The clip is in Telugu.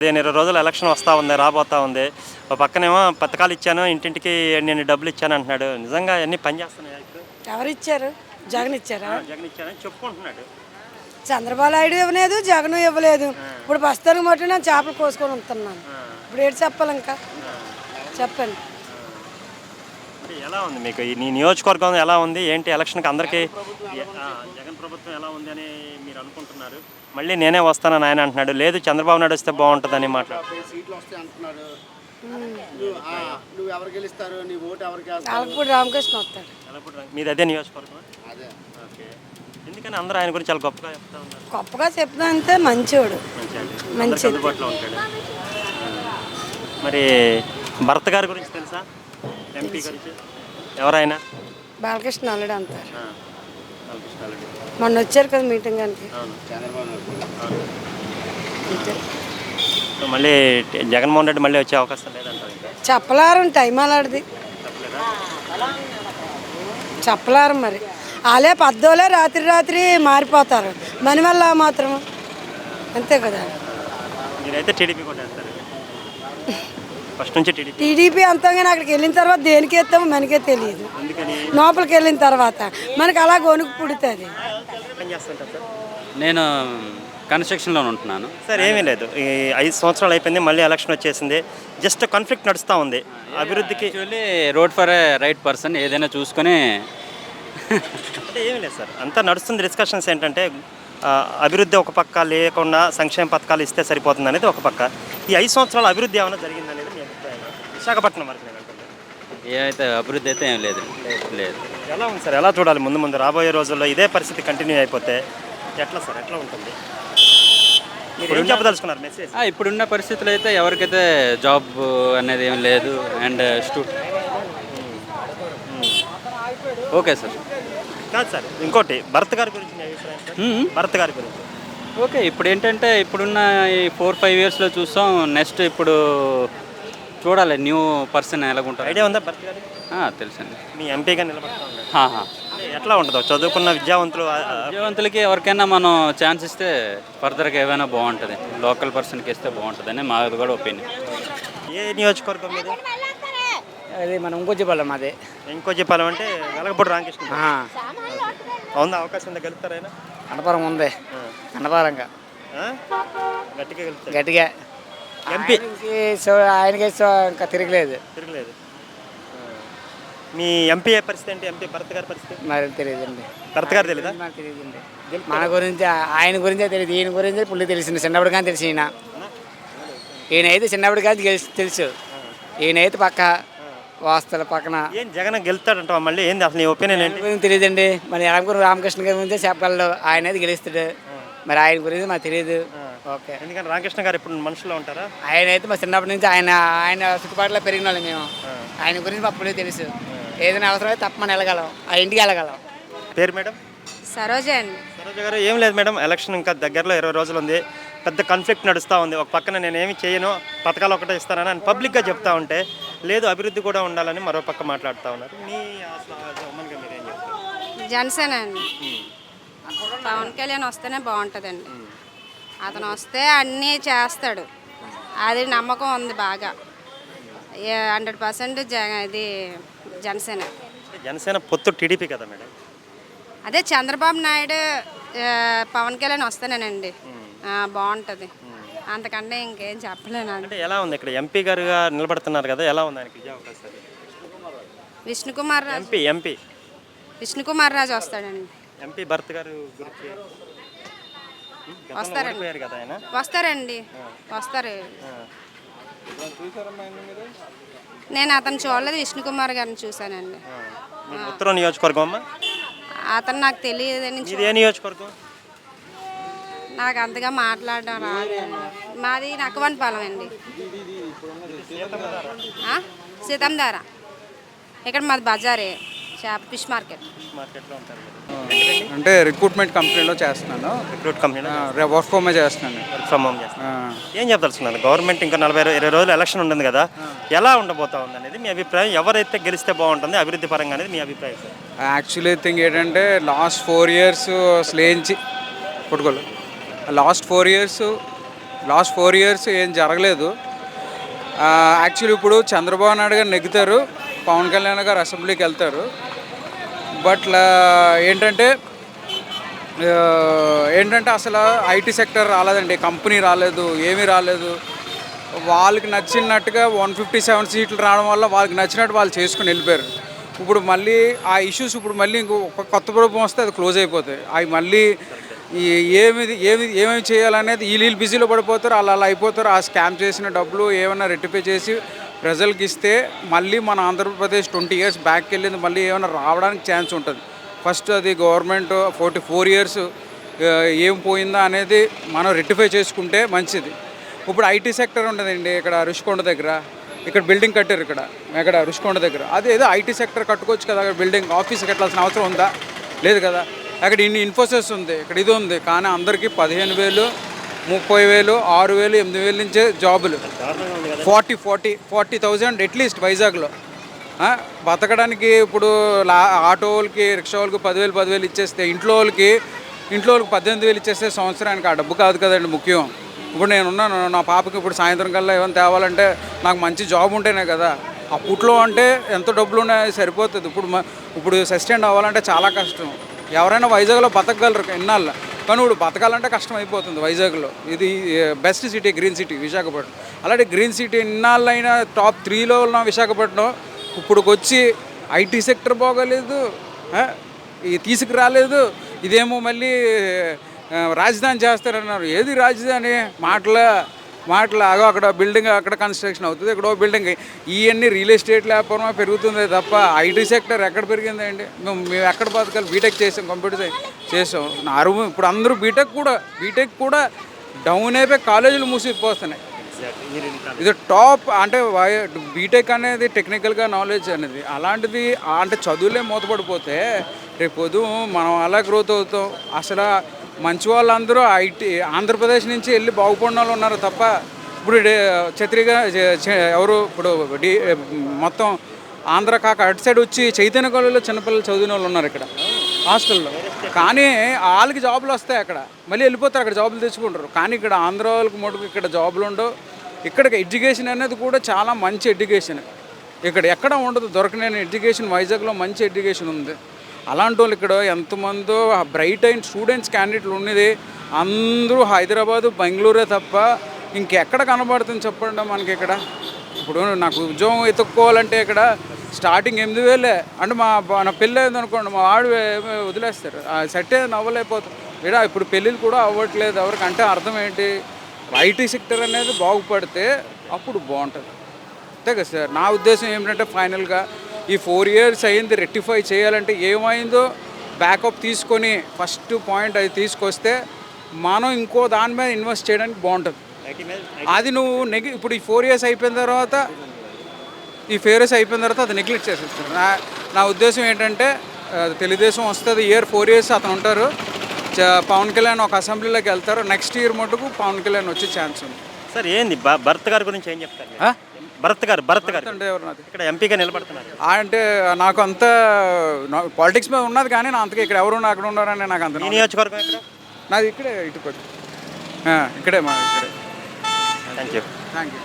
పదిహేను ఇరవై రోజులు ఎలక్షన్ వస్తూ ఉంది రాబోతా ఉంది. ఒక పక్కనేమో పథకాలు ఇచ్చాను ఇంటింటికి నేను డబ్బులు ఇచ్చాను అంటున్నాడు. నిజంగా అన్నీ పనిచేస్తున్నాయి ఎవరు ఇచ్చారు? జగన్ ఇచ్చారా? జగన్ ఇచ్చానని చెప్పుకుంటున్నాడు. చంద్రబాబు నాయుడు ఇవ్వలేదు జగన్ ఇవ్వలేదు. ఇప్పుడు బస్తానికి మట్టు నేను చేపలు కోసుకొని ఉంటున్నాను. ఇప్పుడు ఏంటి చెప్పాలి ఇంకా. చెప్పండి. ఎలా ఉంది మీకు ఈ నీ నియోజకవర్గం ఎలా ఉంది? ఏంటి ఎలక్షన్కి అందరికీ? జగన్ ప్రభుత్వం ఎలా ఉంది? అని మీరు అనుకుంటున్నారు. మళ్ళీ నేనే వస్తానని ఆయన అంటున్నాడు. లేదు చంద్రబాబు నాయుడు వస్తే బాగుంటుందని మాట్లాడు యాభై సీట్లు వస్తాయి అంటున్నారు నువ్వు ఆ, నువ్వు ఎవరు గెలుస్తారు? నీ ఓటు ఎవరికి వేస్తారు? ఆలపూడి రామకృష్ణ వస్తాడు మీది అదే నియోజకవర్గం అదే. ఓకే. ఎందుకని అందరూ ఆయన గురించి చాలా గొప్పగా చెప్తా ఉన్నారు? గొప్పగా చెప్తానంటే మంచివాడు మంచిది మంచిది. అందరికీ అందుబాటులో ఉంటాడు. మరి భర్త గారి గురించి తెలుసా? ఎంపీ గురించి ఎవరైనా? బాలకృష్ణ అల్లుడు అంటారు. బాలకృష్ణ. మొన్న వచ్చారు కదా మీటింగ్ అని అవును. చంద్రబాబు నాయుడు. అవును. సో మళ్ళీ టి- జగన్మోహన్ రెడ్డి మళ్ళీ వచ్చే అవకాశం లేదంటారు ఇంకా? చెప్పలారం టైం అలాంటిది తప్పలేదా చెప్పలారం మరి. వాళ్ళే పద్దోలే రాత్రి రాత్రి మారిపోతారు. మన వల్ల మాత్రం? అంతే కదా. మీరైతే టీడీపీ కూడా వేస్తారు ఫస్ట్ నుంచి టీడీపీ టీడీపీ అంతా కానీ అక్కడికి వెళ్ళిన తర్వాత దేనికి ఎత్తామో మనకే తెలియదు. అందుకని లోపలికి వెళ్ళిన తర్వాత మనకి అలా గొనుగు పుడుతుంది. ఏం చేస్తుంటారు సార్? నేను కన్స్ట్రక్షన్లో ఉంటున్నాను. సార్ ఏమీ లేదు. ఈ ఐదు సంవత్సరాలు అయిపోయింది మళ్ళీ ఎలక్షన్ వచ్చేసింది. జస్ట్ కాన్ఫ్లిక్ట్ నడుస్తూ ఉంది. అభివృద్ధికి actually road for a right person ఏదైనా చూసుకొని అంటే ఏమీ లేదు సార్. అంతా నడుస్తుంది డిస్కషన్స్ ఏంటంటే ఆ, అభివృద్ధి ఒక పక్క లేకుండా సంక్షేమ పథకాలు ఇస్తే సరిపోతుంది అనేది ఒక పక్క. ఈ ఐదు సంవత్సరాల అభివృద్ధి ఏమైనా జరిగింది అనేది మీ అభిప్రాయం విశాఖపట్నం వరకు. ఏమైతే అభివృద్ధి అయితే ఏం లేదు. లేదు. ఎలా ఉంది సార్? ఎలా చూడాలి ముందు ముందు? రాబోయే రోజుల్లో ఇదే పరిస్థితి కంటిన్యూ అయిపోతే ఎట్లా సార్? ఎట్లా ఉంటుంది? మీరు ఏం చెప్పదలుచుకున్నారు మెసేజ్ ఆ, ఇప్పుడున్న పరిస్థితులు అయితే ఎవరికైతే జాబ్ అనేది ఏం లేదు అండ్ స్టూ ఓకే సార్ కాదు సార్ ఇంకోటి భరత్ గారి గురించి మీ అభిప్రాయం సార్. మ్మ్. భరత్ గారి గురించి. ఓకే ఇప్పుడు ఏంటంటే ఇప్పుడున్న ఈ ఫోర్ ఫైవ్ ఇయర్స్లో చూసాం నెక్స్ట్ ఇప్పుడు చూడాలి న్యూ పర్సన్ ఎలాగుంటారు ఐడియా ఉందా భరత్ గారి? తెలుసండి. మీ ఎంపీగా నిలబడతా ఎట్లా ఉంటుందో? చదువుకున్న విద్యావంతులు ఆ, ఆ, విద్యావంతులకి ఎవరికైనా మనం ఛాన్స్ ఇస్తే ఫర్దర్గా ఏమైనా బాగుంటుంది. లోకల్ పర్సన్కి ఇస్తే బాగుంటుంది అని మాది కూడా ఒపీనియన్ ఏ నియోజకవర్గం మీద? అది మనం ఇంకొచ్చిపోలేం మాది. ఇంకో చెప్పాలి అంటే వెలగపూడి రామకృష్ణ. అవుందా అవకాశం ఉందా? గెలుస్తారా ఆయన? అనపరం ఉంది. అనపరంగా ఆ? గట్టిగా గెలుస్తారు? గట్టిగా. ఎంపీ? ఆయనకి సో ఆయనకి సో ఇంకా తిరగలేదు. తిరగలేదు. మీ ఎంపీ పరిస్థితి ఏంటి ఎంపీ భరత్ గారి పరిస్థితి? మరి తెలియదండి. భరత్ గారు మనకు తెలియదండి. మన గురించి ఆయన గురించే తెలియదు ఈయన గురించి పుల్లి తెలిసింది చిన్నప్పుడు కానీ తెలిసి ఈయన. ఈయన అయితే చిన్నప్పుడు కానీ తెలిసి. తెలుసు ఈయన అయితే పక్క వాస్తల పక్కన. ఏం జగన్ గెలుస్తాడంటావా మళ్ళీ? ఏంది అసలు నీ ఒపీనియన్ ఏంటి? గురించి తెలియదండి. మరి ఎలంకూరు రామకృష్ణ గారి గురించే చెప్పగలడు. ఆయన అయితే గెలుస్తాడు మరి ఆయన గురించి మాకు తెలియదు. ఓకే. ఎందుకంటే రామకృష్ణ గారు ఇప్పుడు మనుషులో ఉంటారా? ఆయన అయితే మా చిన్నప్పటి నుంచి ఆయన ఆయన చుట్టుపక్కల పెరిగిన వాళ్ళం మేము. ఆయన గురించి మాకు అప్పుడే తెలుసు. ఏదైనా అవసరం అయితే తప్ప మనం వెళ్ళగలం. ఆ ఇంటికి వెళ్ళగలం. పేరు మేడం? సరోజ అండి. సరోజ గారు ఏం లేదు మేడం. ఎలక్షన్ ఇంకా దగ్గరలో ఇరవై రోజులు ఉంది. పెద్ద కాన్ఫ్లిక్ట్ నడుస్తూ ఉంది. ఒక పక్కన నేను ఏమి చేయను. పథకాలు ఒకటే ఇస్తానని అని పబ్లిక్గా చెప్తా ఉంటే లేదు అభివృద్ధి కూడా ఉండాలని మరో పక్క మాట్లాడుతూ ఉన్నారు. మీ అసలు ఉమ్మన్గా మీరేం చెప్తారు? జనసేన అండి. పవన్ కళ్యాణ్ వస్తేనే బాగుంటుందండి. అతను వస్తే అన్నీ చేస్తాడు. అది నమ్మకం ఉంది బాగా. హండ్రెడ్ పర్సెంట్ ఇది జనసేన. జనసేన పొత్తు టీడీపీ కదా మేడం? అదే చంద్రబాబు నాయుడు పవన్ కళ్యాణ్ వస్తేనేనండి. బాగుంటుంది. అంతకంటే ఇంకేం చెప్పలేను అంటే ఎలా ఉంది ఇక్కడ ఎంపీ గారుగా నిలబడుతున్నారు కదా ఎలా ఉంది ఆయనకి విష్ణుకుమార్ రాజు. MP MP. విష్ణుకుమార్ రాజు వస్తాడండి. ఎంపీ భర్త్ గారు గురించి? వస్తారండి. ఓడిపోయారు కదా ఆయన? వస్తారండి. వస్తారు. నేను అతను చూడలేదు విష్ణుకుమార్ గారిని చూశానండి. మీరు ఉత్తరం నియోజకవర్గం అమ్మా? అతను నాకు తెలియదని చూ- మీది ఏ నియోజకవర్గం? నాకు అంతగా మాట్లాడడం రాదు. మాది నక్కవని పాలెం అండి. ఆ? సీతంధార. ఇక్కడ మాది బజారే షాప్ ఫిష్ మార్కెట్. మార్కెట్లో ఉంటారు కదా అంటే రిక్రూట్మెంట్ కంపెనీలో చేస్తున్నాను. రిక్రూట్ కంపెనీలో వర్క్ ఫ్రమ్ చేస్తున్నాను. వర్క్ ఫ్రమ్ హోమ్ చేస్తారు ఆ, ఏం చెప్పదలుచుకున్నారు గవర్నమెంట్ ఇంకా నలభై ఇరవై రోజులు ఎలక్షన్ ఉంటుంది కదా. ఎలా ఉండబోతా ఉంది అనేది మీ అభిప్రాయం? ఎవరైతే గెలిస్తే బాగుంటుంది అభివృద్ధి పరంగా అనేది మీ అభిప్రాయం యాక్చువల్లీ థింగ్ ఏంటంటే లాస్ట్ ఫోర్ ఇయర్స్ అసలు ఏంచి పట్టుకోలేదు last four years last four years ఏం జరగలేదు. యాక్చువల్లీ ఇప్పుడు చంద్రబాబు నాయుడు గారు నెగ్గుతారు పవన్ కళ్యాణ్ గారు అసెంబ్లీకి వెళ్తారు. బట్ ఏంటంటే ఏంటంటే అసలు ఐటీ సెక్టర్ రాలేదండి. కంపెనీ రాలేదు ఏమీ రాలేదు. వాళ్ళకి నచ్చినట్టుగా వన్ ఫిఫ్టీ సెవెన్ సీట్లు రావడం వల్ల వాళ్ళకి నచ్చినట్టు వాళ్ళు చేసుకుని వెళ్ళిపోయారు. ఇప్పుడు మళ్ళీ ఆ ఇష్యూస్ ఇప్పుడు మళ్ళీ ఇంకో కొత్త ప్రభుత్వం వస్తే అది క్లోజ్ అయిపోతాయి. అవి మళ్ళీ ఏమి ఏమి ఏమేమి చేయాలనేది వీళ్ళు వీళ్ళు బిజీలో పడిపోతారు అలా అలా అయిపోతారు. ఆ స్కామ్ చేసిన డబ్బులు ఏమైనా రెట్టిఫై చేసి ప్రజలకు ఇస్తే మళ్ళీ మన ఆంధ్రప్రదేశ్ ట్వంటీ ఇయర్స్ బ్యాక్ వెళ్ళింది మళ్ళీ ఏమైనా రావడానికి ఛాన్స్ ఉంటుంది. ఫస్ట్ అది గవర్నమెంట్ ఫోర్టీ ఫోర్ ఇయర్స్ ఏం పోయిందా అనేది మనం రెక్టిఫై చేసుకుంటే మంచిది. ఇప్పుడు ఐటీ సెక్టర్ ఉండదండి ఇక్కడ రుషికొండ దగ్గర. ఇక్కడ బిల్డింగ్ కట్టారు ఇక్కడ ఇక్కడ రుషికొండ దగ్గర. అదే ఏదో ఐటీ సెక్టర్ కట్టుకోవచ్చు కదా అక్కడ బిల్డింగ్ ఆఫీస్ కట్టాల్సిన అవసరం ఉందా? లేదు కదా. అక్కడ ఇన్ని ఇన్ఫోసిస్ ఉంది ఇక్కడ ఇది ఉంది. కానీ అందరికీ పదిహేను వేలు ముప్పై వేలు ఆరు వేలు ఎనిమిది వేలు నుంచే జాబులు. Forty forty forty thousand at least వైజాగ్లో. బతకడానికి ఇప్పుడు లా ఆటో వాళ్ళకి రిక్షా వాళ్ళకి పదివేలు పదివేలు ఇచ్చేస్తే ఇంట్లో వాళ్ళకి ఇంట్లో వాళ్ళకి పద్దెనిమిది వేలు ఇచ్చేస్తే సంవత్సరానికి ఆ డబ్బు కాదు కదండి ముఖ్యం. ఇప్పుడు నేను ఉన్నాను నా పాపకి ఇప్పుడు సాయంత్రం కల్లా ఏమైనా తేవాలంటే నాకు మంచి జాబ్ ఉంటేనే కదా. అప్పట్లో అంటే ఎంత డబ్బులు ఉన్నాయి సరిపోతుంది. ఇప్పుడు ఇప్పుడు సస్టైన్ అవ్వాలంటే చాలా కష్టం. ఎవరైనా వైజాగ్లో బతకగలరు ఇన్నాళ్ళు. కానీ ఇప్పుడు బతకాలంటే కష్టం అయిపోతుంది వైజాగ్లో. ఇది best city green city Visakhapatnam. అలాంటి గ్రీన్ సిటీ ఇన్నాళ్ళైనా టాప్ త్రీలో ఉన్న విశాఖపట్నం ఇప్పుడుకొచ్చి ఐటీ సెక్టర్ బాగోలేదు తీసుకురాలేదు ఇదేమో మళ్ళీ రాజధాని చేస్తారన్నారు. ఏది రాజధాని? మాటల మాటలు అగో అక్కడ బిల్డింగ్ అక్కడ కన్స్ట్రక్షన్ అవుతుంది ఇక్కడ బిల్డింగ్ ఇవన్నీ రియల్ ఎస్టేట్ వ్యాపారం పెరుగుతుంది తప్ప ఐటీ సెక్టర్ ఎక్కడ పెరిగిందండి? మేము మేము ఎక్కడ బతకాలి? బీటెక్ చేసాం కంప్యూటర్ సైన్స్ చేసాం. అరువు ఇప్పుడు అందరూ బీటెక్ కూడా బీటెక్ కూడా డౌన్ అయిపోయి కాలేజీలు మూసిపోతున్నాయి. ఇది టాప్ అంటే బీటెక్ అనేది టెక్నికల్గా నాలెడ్జ్ అనేది. అలాంటిది అంటే చదువులే మూతపడిపోతే రేపు పొద్దు మనం అలా గ్రోత్ అవుతాం. అసలు మంచి వాళ్ళందరూ ఐటీ ఆంధ్రప్రదేశ్ నుంచి వెళ్ళి బాగుపడిన వాళ్ళు ఉన్నారు తప్ప ఇప్పుడు డే- ఛత్రిగా ఎవరు ఇప్పుడు డి మొత్తం ఆంధ్ర కాక అటు సైడ్ వచ్చి చైతన్య కాలేజీలో చిన్నపిల్లలు చదివిన వాళ్ళు ఉన్నారు ఇక్కడ. హాస్టల్లో. కానీ వాళ్ళకి జాబులు వస్తాయి అక్కడ. మళ్ళీ వెళ్ళిపోతారు అక్కడ జాబులు తెచ్చుకుంటారు. కానీ ఇక్కడ ఆంధ్ర వాళ్ళకి మటుకు ఇక్కడ జాబులు ఉండవు. ఇక్కడ ఎడ్యుకేషన్ అనేది కూడా చాలా మంచి ఎడ్యుకేషన్. ఇక్కడ ఎక్కడ ఉండదు. దొరకలేని ఎడ్యుకేషన్. వైజాగ్లో మంచి ఎడ్యుకేషన్ ఉంది. అలాంటి వాళ్ళు ఇక్కడ ఎంతమందో బ్రైట్ అయిన స్టూడెంట్స్ క్యాండిడేట్లు ఉన్నది. అందరూ హైదరాబాదు బెంగళూరే తప్ప ఇంకెక్కడ కనబడుతుంది చెప్పండి మనకి ఇక్కడ? ఇప్పుడు నాకు ఉద్యోగం వెతుక్కోవాలంటే ఇక్కడ స్టార్టింగ్ ఎనిమిది వేలే. అంటే మా నా పెళ్ళి అయింది అనుకోండి మా వాడు వదిలేస్తారు. ఆ సెట్ అయ్యేది అవ్వలేకపోతాం ఇక్కడ ఇప్పుడు పెళ్ళిళ్ళు కూడా అవ్వట్లేదు. ఎవరికి అంటే అర్థం ఏంటి? ఐటీ సెక్టర్ అనేది బాగుపడితే అప్పుడు బాగుంటుంది. అంతే కదా సార్. నా ఉద్దేశం ఏమిటంటే ఫైనల్గా ఈ ఫోర్ ఇయర్స్ అయింది రెక్టిఫై చేయాలంటే ఏమైందో బ్యాకప్ తీసుకొని ఫస్ట్ పాయింట్ అది తీసుకొస్తే మనం ఇంకో దాని మీద ఇన్వెస్ట్ చేయడానికి బాగుంటుంది. అది నువ్వు నెగి ఇప్పుడు ఈ ఫోర్ ఇయర్స్ అయిపోయిన తర్వాత ఈ ఫోర్ ఇయర్స్ అయిపోయిన తర్వాత అది నెగ్లెక్ట్ చేసేస్తారు నా నా ఉద్దేశం ఏంటంటే తెలుగుదేశం వస్తుంది ఇయర్ ఫోర్ ఇయర్స్ అతను ఉంటారు. పవన్ కళ్యాణ్ ఒక అసెంబ్లీలోకి వెళ్తారు. నెక్స్ట్ ఇయర్ మటుకు పవన్ కళ్యాణ్ వచ్చే ఛాన్స్ ఉంది. సార్ ఏంది? భరత్ గారి గురించి ఏం చెప్తారు? భరత్ గారు భరత్ గారు. అంటే ఎవరు నాది? ఇక్కడ ఎంపీగా నిలబడుతున్నారు. అంటే నాకు అంత పాలిటిక్స్ మీద ఉన్నది కానీ నా అంతగా ఇక్కడ ఎవరు అక్కడ ఉన్నారని నాకు అంత. నియోజకవర్గం ఇక్కడ నాది ఇక్కడే ఇటు పక్క. ఆ, ఇక్కడే మా ఇక్కడే. Thank you thank you